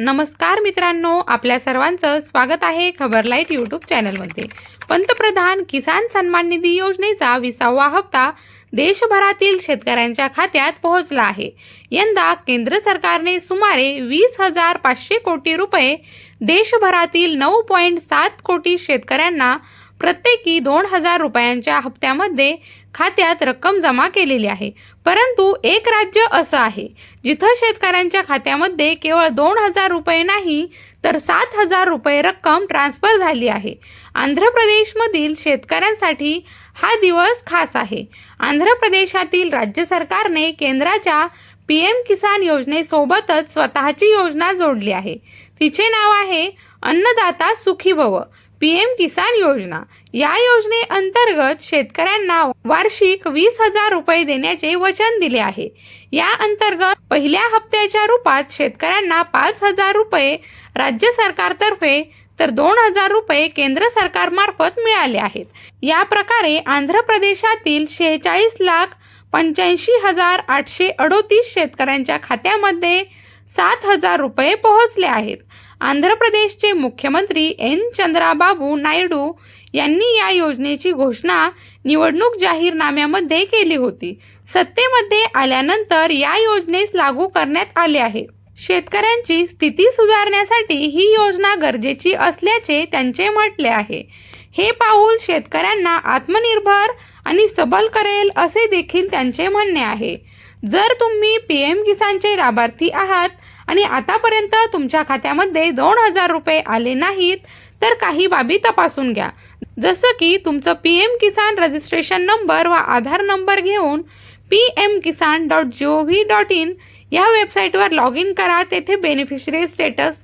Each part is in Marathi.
नमस्कार मित्रांनो आपल्या सर्वांचं स्वागत आहे खबर लाइट यूट्यूब चॅनलमध्ये. पंतप्रधान किसान सन्मान निधी योजनेचा विसावा हप्ता देशभरातील शेतकऱ्यांच्या खात्यात पोहोचला आहे. यंदा केंद्र सरकारने सुमारे वीस हजार पाचशे कोटी रुपये देशभरातील नऊ पॉईंट सात कोटी शेतकऱ्यांना प्रत्येकी दोन हजार रुपयांच्या हप्त्यामध्ये खात्यात रक्कम जमा केलेली आहे. परंतु एक राज्य असं आहे जिथं शेतकऱ्यांच्या खात्यामध्ये केवळ दोन हजार रुपये नाही तर सात हजार रुपये रक्कम ट्रान्स्फर झाली आहे. आंध्र प्रदेशमधील शेतकऱ्यांसाठी हा दिवस खास आहे. आंध्र प्रदेशातील राज्य सरकारने केंद्राच्या पी एम किसान योजनेसोबतच स्वतःची योजना जोडली आहे. तिचे नाव आहे अन्नदाता सुखी भव. पी एम किसान योजना. या योजनेअंतर्गत शेतकऱ्यांना वार्षिक वीस हजार रुपये देण्याचे वचन दिले आहे. या अंतर्गत पहिल्या हप्त्याच्या रूपात शेतकऱ्यांना पाच हजार रुपये राज्य सरकारतर्फे तर दोन हजार रुपये केंद्र सरकारमार्फत मिळाले आहेत. या प्रकारे आंध्र प्रदेशातील शेहेचाळीस लाख पंच्याऐंशी हजार आठशे अडोतीस शेतकऱ्यांच्या खात्यामध्ये सात हजार रुपये पोहोचले आहेत. आंध्र प्रदेशचे मुख्यमंत्री एन. चंद्राबाबू नायडू यांनी या योजनेची घोषणा निवडणूक जाहीरनाम्यामध्ये केली होती. सत्तेमध्ये आल्यानंतर या योजनेस लागू करण्यात आले आहे. शेतकऱ्यांची स्थिती सुधारण्यासाठी ही योजना गरजेची असल्याचे त्यांचे म्हटले आहे. हे पाऊल शेतकऱ्यांना आत्मनिर्भर आणि सबल करेल असे देखील त्यांचे म्हणणे आहे. जर तुम्ही पी एम किसानचे लाभार्थी आहात आणि आतापर्यंत तुमच्या खात्यामध्ये दोन हजार रुपये आले नाहीत तर काही बाबी तपासून घ्या. जसं की तुमचं P M Kisan registration number व आधार नंबर घेऊन P M Kisan dot G O V dot in या वेबसाईटवर लॉग इन करा. तेथे बेनिफिशरी स्टेटस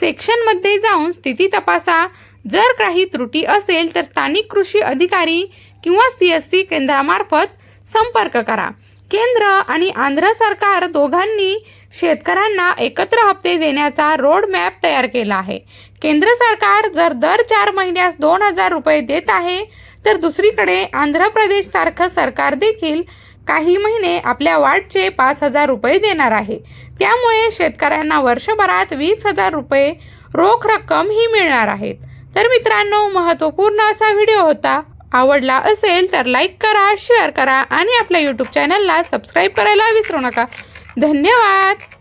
सेक्शनमध्ये जाऊन स्थिती तपासा. जर काही त्रुटी असेल तर स्थानिक कृषी अधिकारी किंवा सी एस सी केंद्रामार्फत संपर्क करा. केंद्र आणि आंध्र सरकार दोघांनी शेतकऱ्यांना एकत्र हप्ते देण्याचा रोड मॅप तयार केला आहे. केंद्र सरकार जर दर चार महिन्यास दोन हजार रुपये देत आहे तर दुसरीकडे आंध्र प्रदेशसारखं सरकार देखील काही महिने आपल्या वाटचे पाच हजार रुपये देणार आहे. त्यामुळे शेतकऱ्यांना वर्षभरात वीस हजार रुपये रोख रक्कम ही मिळणार आहेत. तर मित्रांनो महत्त्वपूर्ण असा व्हिडिओ होता. आवडला असेल तर लाईक करा शेअर करा आणि आपल्या यूट्यूब चॅनलला सबस्क्राईब करायला विसरू नका. धन्यवाद!